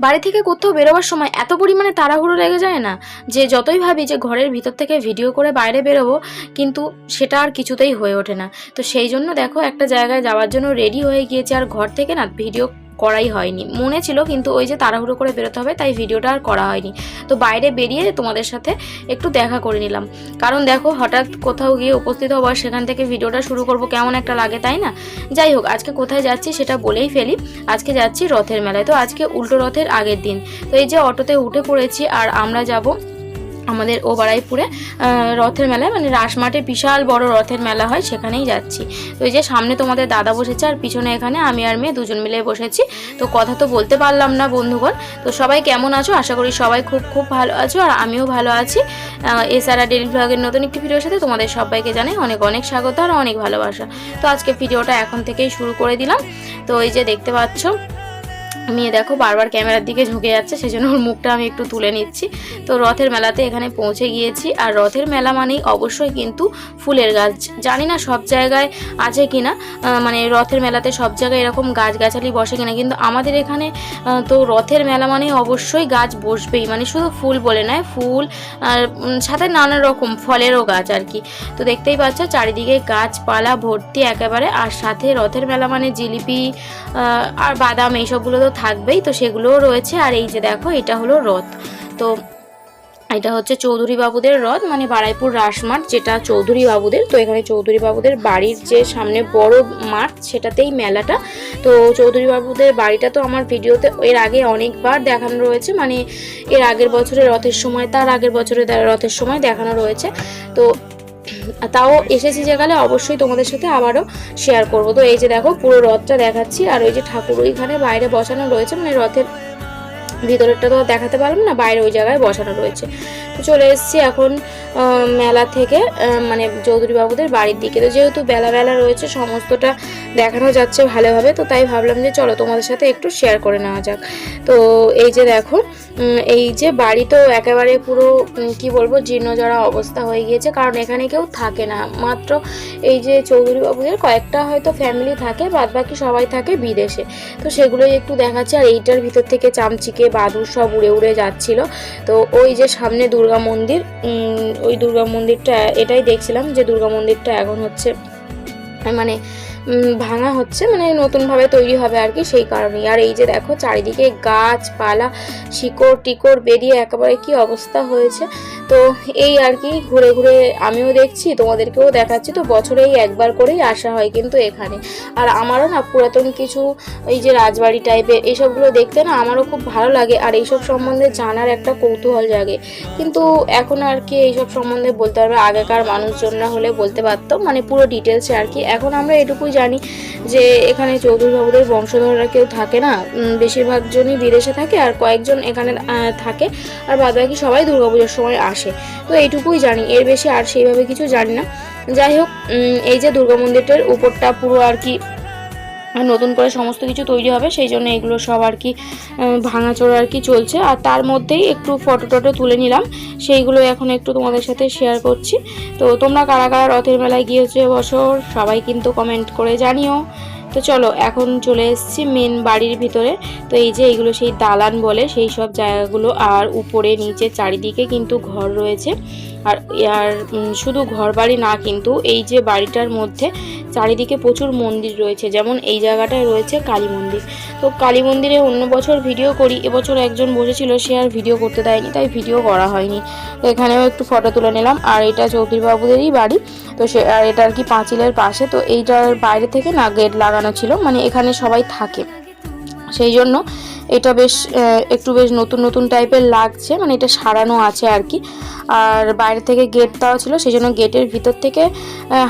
বাড়ি থেকে কোথাও বেরোবার সময় এত পরিমাণে তাড়াহুড়ো লেগে যায় না যে যতই ভাবি যে ঘরের ভিতর থেকে ভিডিও করে বাইরে বেরোবো, কিন্তু সেটা আর কিছুতেই হয়ে ওঠে না। তো সেই জন্য দেখো একটা জায়গায় যাওয়ার জন্য রেডি হয়ে গিয়েছে। আর ঘর থেকে না, ভিডিও করাই হয়নি। মনে ছিল কিন্তু ওই যে তাড়াহুড়ো করে বেরোতে হবে, তাই ভিডিওটা আর করা হয়নি। তো বাইরে বেরিয়ে তোমাদের সাথে একটু দেখা করে নিলাম। কারণ দেখো, হঠাৎ কোথাও গিয়ে উপস্থিত হবার সেখান থেকে ভিডিওটা শুরু করব, কেমন একটা লাগে, তাই না? যাই হোক, আজকে কোথায় যাচ্ছি সেটা বলেই ফেলি। আজকে যাচ্ছি রথের মেলায়। তো আজকে উল্টো রথের আগের দিন। তো এই যে অটোতে উঠে পড়েছি আর আমরা যাব আমাদের ও বাড়াইপুরে রথের মেলায় মানে রাসমাঠে বিশাল বড় রথের মেলা হয়, সেখানেই যাচ্ছি। তো এই যে সামনে তোমাদের দাদা বসেছে আর পিছনে এখানে আমি আর মেয়ে দুজন মিলে বসেছি। তো কথা তো বলতে পারলাম না, বন্ধুগণ। তো সবাই কেমন আছো? আশা করি সবাই খুব খুব ভালো আছো আর আমিও ভালো আছি। এছাড়া ডেলি ব্লগের নতুন একটি ভিডিওর সাথে তোমাদের সবাইকে জানাই অনেক অনেক স্বাগত আর অনেক ভালোবাসা। তো আজকে ভিডিওটা এখন থেকেই শুরু করে দিলাম। তো এই যে দেখতে পাচ্ছ মেয়ে দেখো বারবার ক্যামেরার দিকে ঝুঁকে যাচ্ছে সেজন্য ওর মুখটা আমি একটু তুলে নিচ্ছি। তো রথের মেলাতে এখানে পৌঁছে গিয়েছি আর রথের মেলা মানেই অবশ্যই কিন্তু ফুলের গাছ। জানি না সব জায়গায় আছে কিনা আহ, মানে রথের মেলাতে সব জায়গায় এরকম গাছগাছালি বসে কিনা কিন্তু আমাদের এখানে তো রথের মেলা মানে অবশ্যই গাছ বসবেই মানে শুধু ফুল বলে নয় ফুল আর সাথে নানা রকম ফলেরও গাছ আর কি। তো দেখতেই পাচ্ছ চারিদিকে গাছপালা ভর্তি একেবারে আর সাথে রথের মেলা মানে জিলিপি আর বাদাম এইসবগুলো তো থাকবেই, তো সেগুলোও রয়েছে। আর এই যে দেখো, এটা হলো রথ। তো এটা হচ্ছে চৌধুরী বাবুদের রথ মানে বারাইপুর রাসমাঠ যেটা চৌধুরী বাবুদের তো এখানে চৌধুরী বাবুদের বাড়ির যে সামনে বড় মাঠ, সেটাতেই মেলাটা। তো চৌধুরী বাবুদের বাড়িটা তো আমার ভিডিওতে এর আগে অনেকবার দেখানো রয়েছে মানে এর আগের বছরে রথের সময়, তার আগের বছরে রথের সময় দেখানো রয়েছে। তো তাও এসেছি যেখানে অবশ্যই তোমাদের সাথে আবারও শেয়ার করব। তো এই যে দেখো, পুরো রথটা দেখাচ্ছি, আর ওই যে ঠাকুর ওইখানে বাইরে বসানো রয়েছে মানে রথের ভিতরেরটা তো দেখাতে পারলাম না, বাইরে ওই জায়গায় বসানো রয়েছে। তো চলে এসেছি এখন মেলা থেকে মানে চৌধুরী বাবুদের বাড়ির দিকে। তো যেহেতু বেলা বেলা রয়েছে, সমস্তটা দেখানো যাচ্ছে ভালোভাবে, তো তাই ভাবলাম যে চলো তোমাদের সাথে একটু শেয়ার করে নেওয়া যাক। তো এই যে দেখো এই যে বাড়ি তো একেবারে পুরো কি বলব জীর্ণজরা অবস্থা হয়ে গিয়েছে, কারণ এখানে কেউ থাকে না। মাত্র এই যে চৌধুরী বাবুদের কয়েকটা হয়তো ফ্যামিলি থাকে বাদ বাকি সবাই থাকে বিদেশে। তো সেগুলোই একটু দেখাচ্ছে, আর এইটার ভিতর থেকে চামচিকে বাদুর সব উড়ে উড়ে যাচ্ছিল। তো ওই যে সামনে দুর্গা মন্দির ওই দুর্গা মন্দিরটা, এটাই দেখছিলাম যে দুর্গা মন্দিরটা এখন হচ্ছে মানে ভাঙা হচ্ছে মানে নতুনভাবে তৈরি হবে আর কি সেই কারণেই। আর এই যে দেখো, চারিদিকে গাছপালা, শিকড় টিকড় বেরিয়ে একেবারে কি অবস্থা হয়েছে। তো এই আর কি, ঘুরে ঘুরে আমিও দেখছি, তোমাদেরকেও দেখাচ্ছি। তো বছরে এই একবার করেই আসা হয় কিন্তু এখানে। আর আমারও না পুরাতন কিছু এই যে রাজবাড়ি টাইপের এইসবগুলো দেখতে না আমারও খুব ভালো লাগে। আর এইসব সম্বন্ধে জানার একটা কৌতূহল জাগে। কিন্তু এখন আর কি এইসব সম্বন্ধে বলতে পারবে, আগেকার মানুষজনরা হলে বলতে পারতো মানে পুরো ডিটেলসে আর কি। এখন আমরা এটুকুই জানি যে এখানে চৌধুরী বাবুদের বংশধররা কেউ থাকে না। বেশিরভাগজনই বেশিরভাগ জনই বিদেশে থাকে আর কয়েকজন এখানে থাকে আর বাদ বাকি সবাই দুর্গাপুজোর সময় আসে। তো এইটুকুই জানি, এর বেশি আর সেইভাবে কিছু জানি না। যাই হোক এই যে দুর্গা মন্দিরটার উপরটা পুরো আর কি নতুন করে সমস্ত কিছু তৈরি হবে, সেই জন্য এগুলো সব আর কি ভাঙাচোরা আর কি চলছে। আর তার মধ্যেই একটু ফটো টটো তুলে নিলাম। সেইগুলো এখন একটু তোমাদের সাথে শেয়ার করছি। তো তোমরা কারা কারা রথের মেলায় গিয়েছো এবছর সবাই কিন্তু কমেন্ট করে জানিও। তো চলো, এখন চলে এসেছি মেন বাড়ির ভিতরে। তো এই যে এইগুলো সেই দালান বলে, সেই সব জায়গাগুলো আর উপরে, নিচে চারিদিকে কিন্তু ঘর রয়েছে। আর আর শুধু ঘর বাড়ি না কিন্তু এই যে বাড়িটার মধ্যে চারিদিকে প্রচুর মন্দির রয়েছে, যেমন এই জায়গাটায় রয়েছে কালী মন্দির। তো কালী মন্দিরে অন্য বছর ভিডিও করি, এবছর একজন বসেছিল, সে আর ভিডিও করতে দেয়নি, তাই ভিডিও করা হয়নি। তো এখানেও একটু ফটো তুলে নিলাম, আর এটা চৌধুরী বাবুদেরই বাড়ি, তো সে, আর এটা আর কি পাঁচিলের পাশে, তো এইটার বাইরে থেকে না গেট লাগানো ছিল মানে এখানে সবাই থাকে। সেই জন্য এটা বেশ একটু বেশ নতুন নতুন টাইপের লাগছে মানে এটা সারানো আছে আর কি আর বাইরে থেকে গেট দেওয়া ছিল সেই জন্য গেটের ভিতর থেকে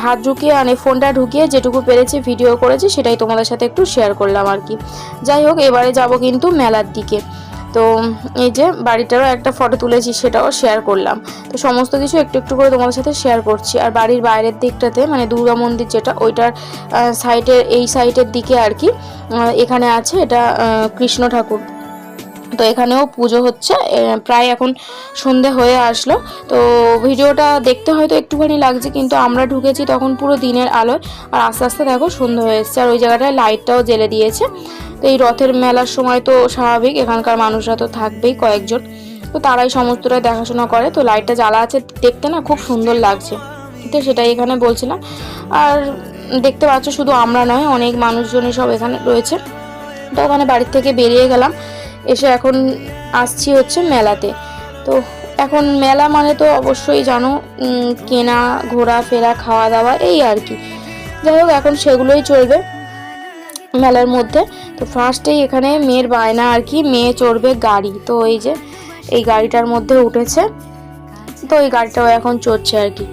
হাত ঢুকিয়ে মানে ফোনটা ঢুকিয়ে যেটুকু পেরেছি ভিডিও করেছি, সেটাই তোমাদের সাথে একটু শেয়ার করলাম আর কি যাই হোক, এবারে যাব কিন্তু মেলার দিকে। তো এই যে বাড়িটারও একটা ফটো তুলেছি, সেটাও শেয়ার করলাম। তো সমস্ত কিছু একটু একটু করে তোমাদের সাথে শেয়ার করছি। আর বাড়ির বাইরের দিকটাতে মানে দুর্গা মন্দির যেটা, ওইটার সাইটের এই সাইটের দিকে আর কি এখানে আছে এটা কৃষ্ণ ঠাকুর। তো এখানেও পুজো হচ্ছে। প্রায় এখন সন্ধে হয়ে আসলো। তো ভিডিওটা দেখতে হয়তো একটুখানি লাগছে, কিন্তু আমরা ঢুকেছি তখন পুরো দিনের আলোয়। আর আস্তে আস্তে দেখো সন্ধে হয়ে এসছে। আর ওই জায়গাটায় লাইটটাও জ্বেলে দিয়েছে। তো এই রথের মেলার সময় তো স্বাভাবিক, এখানকার মানুষরা তো থাকবেই কয়েকজন। তো তারাই সমস্তটা দেখাশোনা করে। তো লাইটটা জ্বালা আছে দেখতে না খুব সুন্দর লাগছে। তো সেটাই এখানে বলছিলাম। আর দেখতে পাচ্ছ শুধু আমরা নয়, অনেক মানুষজনই সব এখানে রয়েছে। তো ওখানে বাড়ির থেকে বেরিয়ে গেলাম। এসে এখন আসছি হচ্ছে মেলাতে। তো এখন মেলা মানে তো অবশ্যই জানো কেনা, ঘোরা, ফেরা খাওয়া দাওয়া এই আর কি। যাই হোক, এখন সেগুলোই চলবে মেলার মধ্যে। তো ফার্স্টেই এখানে মেয়ের বায়না আর কি, মেয়ে চড়বে গাড়ি। তো এই যে, এই গাড়িটার মধ্যে উঠেছে। তো এই গাড়িটাও এখন চড়ছে আর কি।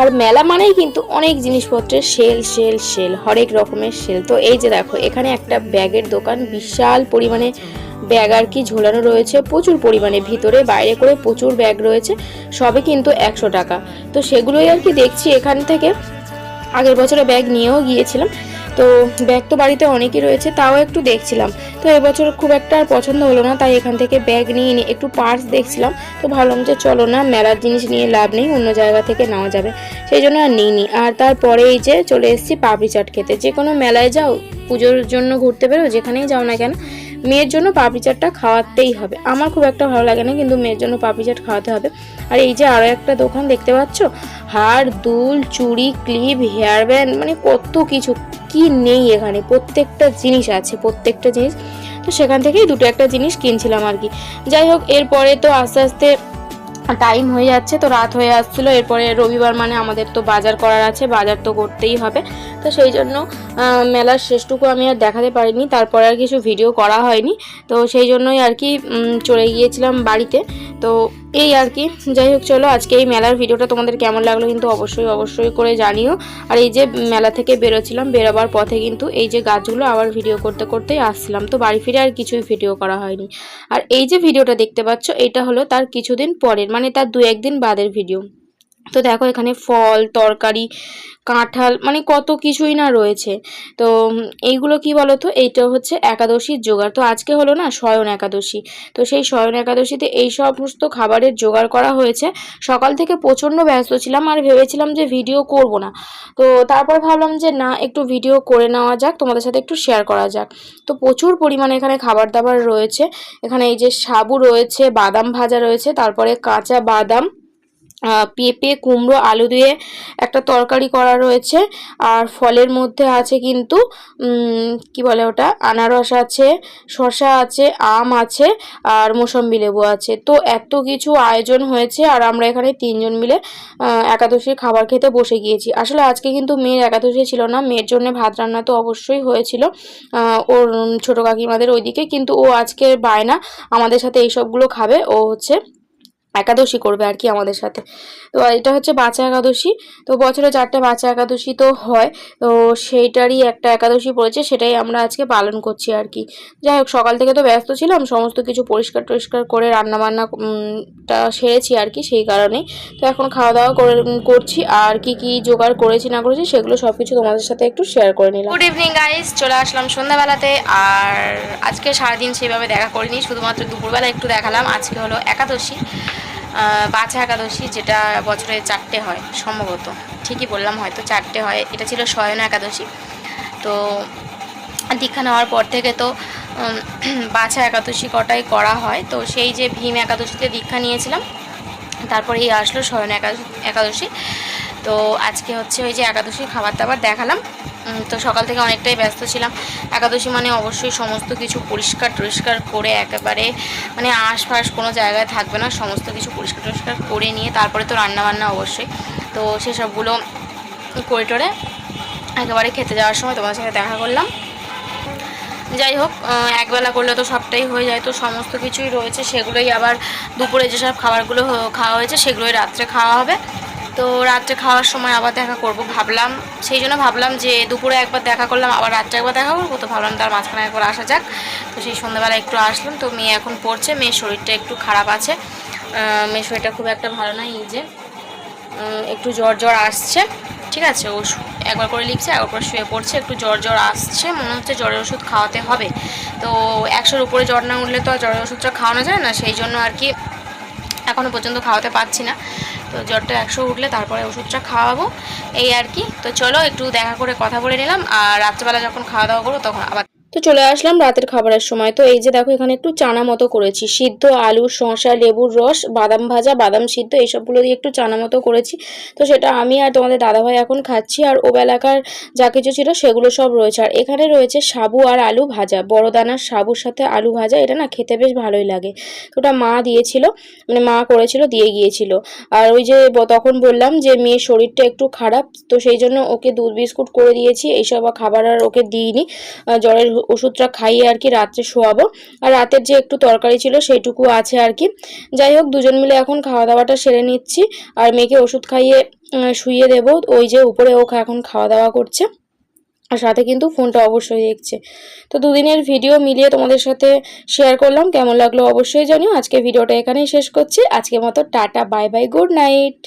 আর মেলা মানেই কিন্তু অনেক জিনিসপত্রের সেল সেল সেল, হরেক রকমের সেল। তো এই যে দেখো, এখানে একটা ব্যাগের দোকান, বিশাল পরিমাণে ব্যাগ আর কি ঝোলানো রয়েছে, প্রচুর পরিমাণে। ভিতরে বাইরে করে প্রচুর ব্যাগ রয়েছে সবে কিন্তু একশো টাকা। তো সেগুলোই আর কি দেখছি এখান থেকে। আগের বছরে ব্যাগ নিয়েও গিয়েছিলাম তো ব্যাগ তো বাড়িতে অনেকই রয়েছে, তাও একটু দেখছিলাম। তো এবছর খুব একটা আর পছন্দ হলো না, তাই এখান থেকে ব্যাগ নিয়ে নিয়ে একটু পার্স দেখছিলাম। তো ভাবলাম যে চলো না, মেলার জিনিস নিয়ে লাভ নেই, অন্য জায়গা থেকে নেওয়া যাবে। সেই জন্য আর নিইনি। আর তারপরে এই যে চলে এসেছি পাপড়ি চাট খেতে। যে কোনো মেলায় যাও, পুজোর জন্য ঘুরতে বেরো, যেখানেই যাও না কেন মেয়ের জন্য পাপড়ি চাটটা খাওয়াতেই হবে। আমার খুব একটা ভালো লাগে না, কিন্তু মেয়ের জন্য পাপড়ি চাট খাওয়াতে হবে। আর এই যে আরও একটা দোকান দেখতে পাচ্ছ? হার দুল, চুড়ি, ক্লিপ, হেয়ার ব্যান্ড মানে কত কিছু। কি নেই এখানে? প্রত্যেকটা জিনিস আছে, প্রত্যেকটা জিনিস। তো সেখান থেকেই দুটো একটা জিনিস কিনছিলাম আর কি। যাই হোক, এরপরে তো আস্তে আস্তে টাইম হয়ে যাচ্ছে, তো রাত হয়ে আসছিল। এরপরে রবিবার মানে আমাদের তো বাজার করার আছে, বাজার তো করতেই হবে। তো সেই জন্য মেলার শেষটুকু আমি আর দেখাতে পারিনি। তারপরে আর কিছু ভিডিও করা হয়নি। তো সেই জন্যই আর কি চলে গিয়েছিলাম বাড়িতে। তো এই আর কি। যাই হোক, চলো আজকে এই মেলার ভিডিওটা তোমাদের কেমন লাগল কিন্তু অবশ্যই অবশ্যই করে জানিও। আর এই যে মেলা থেকে বেরোছিলাম বেরোবার পথে কিন্তু এই যে গাছগুলো আবার ভিডিও করতে করতেই আসছিলাম। তো বাড়ি ফিরে আর কিছুই ভিডিও করা হয়নি। আর এই যে ভিডিওটা দেখতে পাচ্ছ, এটা হলো তার কিছুদিন পরের মানে তার দু একদিন বাদের ভিডিও। তো দেখো এখানে ফল, তরকারি, কাঁঠাল মানে কত কিছুই না রয়েছে। তো এইগুলো কি বলো তো এইটা হচ্ছে একাদশীর জোগাড়। তো আজকে হলো না শয়ন একাদশী। তো সেই শয়ন একাদশীতে এই সমস্ত খাবারের জোগাড় করা হয়েছে। সকাল থেকে প্রচণ্ড ব্যস্ত ছিলাম আর ভেবেছিলাম যে ভিডিও করব না। তো তারপর ভাবলাম যে না, একটু ভিডিও করে নেওয়া যাক, তোমাদের সাথে একটু শেয়ার করা যাক। তো প্রচুর পরিমাণে এখানে খাবার দাবার রয়েছে। এখানে এই যে সাবু রয়েছে, বাদাম ভাজা রয়েছে, তারপরে কাঁচা বাদাম পেঁপে, কুমড়ো, আলু দিয়ে একটা তরকারি করা রয়েছে। আর ফলের মধ্যে আছে কিন্তু কি বলে ওটা? আনারস আছে, শসা আছে, আম আছে, আর মোসম্বি লেবু আছে। তো এত কিছু আয়োজন হয়েছে আর আমরা এখানে তিনজন মিলে একাদশীর খাবার খেতে বসে গিয়েছি। আসলে আজকে কিন্তু মেয়ের একাদশী ছিল না, মেয়ের জন্য ভাত রান্না তো অবশ্যই হয়েছিল ওর ছোট কাকিমাদের ওইদিকে। কিন্তু ও আজকে বায়না, আমাদের সাথে এইসবগুলো খাবে। ও হচ্ছে একাদশী করবে আর কি আমাদের সাথে। তো এটা হচ্ছে বাচ্চা একাদশী। তো বছরে চারটে বাচ্চা একাদশী তো হয়। তো সেইটারই একটা একাদশী পড়েছে সেটাই আমরা আজকে পালন করছি আর কি। যাই হোক সকাল থেকে তো ব্যস্ত ছিলাম সমস্ত কিছু পরিষ্কার টরিষ্কার করে রান্নাবান্না উম, টা সেরেছি আর কি সেই কারণেই। তো এখন খাওয়া দাওয়া করে করছি। আর কি কি জোগাড় করেছি না করেছি সেগুলো সব কিছু তোমাদের সাথে একটু শেয়ার করে নিলাম। গুড ইভিনিং গাইস চলে আসলাম সন্ধ্যাবেলাতে। আর আজকে সারাদিন সেইভাবে দেখা করিনি শুধুমাত্র দুপুরবেলা একটু দেখালাম। আজকে হলো একাদশী। বাছা একাদশী যেটা বছরে চারটে হয়, সম্ভবত। ঠিকই বললাম, হয়তো চারটে হয়। এটা ছিল শয়ন একাদশী। তো দীক্ষা নেওয়ার পর থেকে তো বাছা একাদশী কটাই করা হয়। তো সেই যে ভীম একাদশীতে দীক্ষা নিয়েছিলাম তারপরে এই আসলো শয়ন একাদশী তো আজকে হচ্ছে ওই যে একাদশী খাবার দাবার দেখালাম। তো সকাল থেকে অনেকটাই ব্যস্ত ছিলাম। একাদশী মানে অবশ্যই সমস্ত কিছু পরিষ্কার টরিষ্কার করে একেবারে মানে আশপাশ কোনো জায়গায় থাকবে না, সমস্ত কিছু পরিষ্কার টরিষ্কার করে নিয়ে তারপরে তো রান্না বান্না অবশ্যই। তো সেসবগুলো করে টরে একেবারে খেতে যাওয়ার সময় তোমাদের সাথে দেখা করলাম। যাই হোক একবেলা করলে তো সবটাই হয়ে যায়, তো সমস্ত কিছুই রয়েছে, সেগুলোই আবার দুপুরে যেসব খাবারগুলো খাওয়া হয়েছে সেগুলোই রাত্রে খাওয়া হবে। তো রাত্রে খাওয়ার সময় আবার দেখা করব ভাবলাম। সেই জন্য ভাবলাম যে দুপুরে একবার দেখা করলাম, আবার রাত্রে একবার দেখা করব। তো ভাবলাম তার মাঝখানে একবার আসা যাক। তো সেই সন্ধ্যাবেলা একটু আসলাম। তো মেয়ে এখন পড়ছে, মেয়ের শরীরটা একটু খারাপ আছে। মেয়ের শরীরটা খুব একটা ভালো নয় এই যে। একটু জ্বর জ্বর আসছে, ঠিক আছে? ও একবার করে লিখছে, একবার করে শুয়ে পড়ছে, একটু জ্বর জ্বর আসছে। মনে হচ্ছে জ্বরের ওষুধ খাওয়াতে হবে। তো একশোর উপরে জ্বর না উঠলে তো আর জ্বরের ওষুধটা খাওয়ানো যায় না। সেই জন্য আর কি এখনও পর্যন্ত খাওয়াতে পারছি না। তো জ্বরটা একশো উঠলে তারপরে ওষুধটা খাওয়াবো। এই আর কি। তো চলো একটু দেখা করে কথা বলে নিলাম। আর রাত্রেবেলা যখন খাওয়া দাওয়া করব তখন আবার তো চলে আসলাম রাতের খাবারের সময়। তো এই যে দেখো, এখানে একটু চানা মতো করেছি। সিদ্ধ আলু, শসা, লেবুর রস, বাদাম ভাজা, বাদাম সিদ্ধ, এইসবগুলো দিয়ে একটু চানা মতো করেছি। তো সেটা আমি আর তোমাদের দাদাভাই এখন খাচ্ছি আর ও বেলাকার যা কিছু ছিল সেগুলো সব রয়েছে। আর এখানে রয়েছে সাবু আর আলু ভাজা। বড় দানার সাবুর সাথে আলু ভাজা, এটা না খেতে বেশ ভালোই লাগে। তো ওটা মা দিয়েছিল মানে মা করেছিল, দিয়ে গিয়েছিল। আর ওই যে তখন বললাম যে মেয়ের শরীরটা একটু খারাপ, তো সেই জন্য ওকে দুধ বিস্কুট করে দিয়েছি। এইসব খাবার আর ওকে দিইনি। জ্বরের ওষুধটা খাইয়ে আর কি রাত্রে শোয়াবো। আর রাতের যে একটু তরকারি ছিল সেইটুকু আছে আর কি। যাই হোক, দুজন মিলে এখন খাওয়া দাওয়াটা সেরে নিচ্ছি। আর মেয়েকে ওষুধ খাইয়ে শুইয়ে দেব। ওই যে উপরে ও এখন খাওয়া দাওয়া করছে। আর সাথে কিন্তু ফোনটা অবশ্যই দেখছে। তো দুদিনের ভিডিও মিলিয়ে তোমাদের সাথে শেয়ার করলাম। কেমন লাগল অবশ্যই জানিও। আজকে ভিডিওটা এখানেই শেষ করছি। আজকে মতো tata bye bye good night